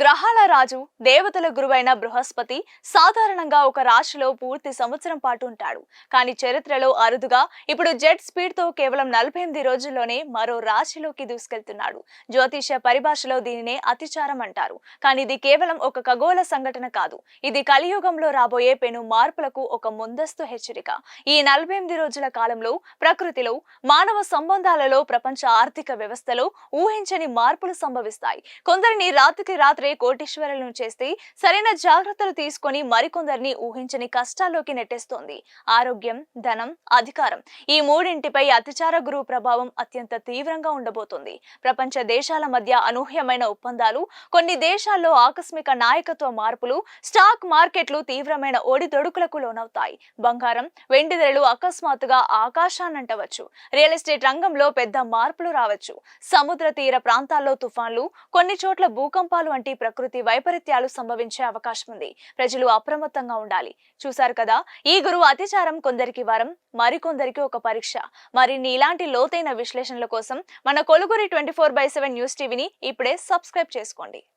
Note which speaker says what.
Speaker 1: గ్రహాల రాజు దేవతల గురువైన బృహస్పతి సాధారణంగా ఒక రాశిలో పూర్తి సంవత్సరం పాటు ఉంటాడు. కానీ చరిత్రలో అరుదుగా ఇప్పుడు జెట్ స్పీడ్తో కేవలం నలభై ఎనిమిది రోజుల్లోనే మరో రాశిలోకి దూసుకెళ్తున్నాడు. జ్యోతిష పరిభాషలో దీనినే అతిచారం అంటారు. కానీ ఇది కేవలం ఒక ఖగోళ సంఘటన కాదు. ఇది కలియుగంలో రాబోయే పెను మార్పులకు ఒక ముందస్తు హెచ్చరిక. ఈ నలభై ఎనిమిది రోజుల కాలంలో ప్రకృతిలో మానవ సంబంధాలలో ప్రపంచ ఆర్థిక వ్యవస్థలో ఊహించని మార్పులు సంభవిస్తాయి. కొందరిని రాత్రికి రాత్రి కోటీశ్వరులను చేస్తే సరైన జాగ్రత్తలు తీసుకొని మరికొందరిని ఊహించని కష్టాల్లోకి నెట్టేస్తోంది. ఆరోగ్యం ధనం అధికారం ఈ మూడింటిపై అతిచార గురువు ప్రభావం అత్యంత తీవ్రంగా ఉండబోతుంది. ప్రపంచ దేశాల మధ్య అనూహ్యమైన ఒప్పందాలు కొన్ని దేశాల్లో ఆకస్మిక నాయకత్వ మార్పులు స్టాక్ మార్కెట్లు తీవ్రమైన ఒడిదొడుకులకు లోనవుతాయి. బంగారం వెండి ధరలు అకస్మాత్తుగా ఆకాశాన్నంటవచ్చు. రియల్ ఎస్టేట్ రంగంలో పెద్ద మార్పులు రావచ్చు. సముద్ర తీర ప్రాంతాల్లో తుఫాన్లు కొన్ని చోట్ల భూకంపాలు వంటి ప్రకృతి వైపరీత్యాలు సంభవించే అవకాశం ఉంది. ప్రజలు అప్రమత్తంగా ఉండాలి. చూశారు కదా ఈ గురువు అతిచారం కొందరికి వరం మరికొందరికి ఒక పరీక్ష. మరిన్ని ఇలాంటి లోతైన విశ్లేషణల కోసం మన కొలుగురి twenty four by seven news టీవీని ఇప్పుడే సబ్స్క్రైబ్ చేసుకోండి.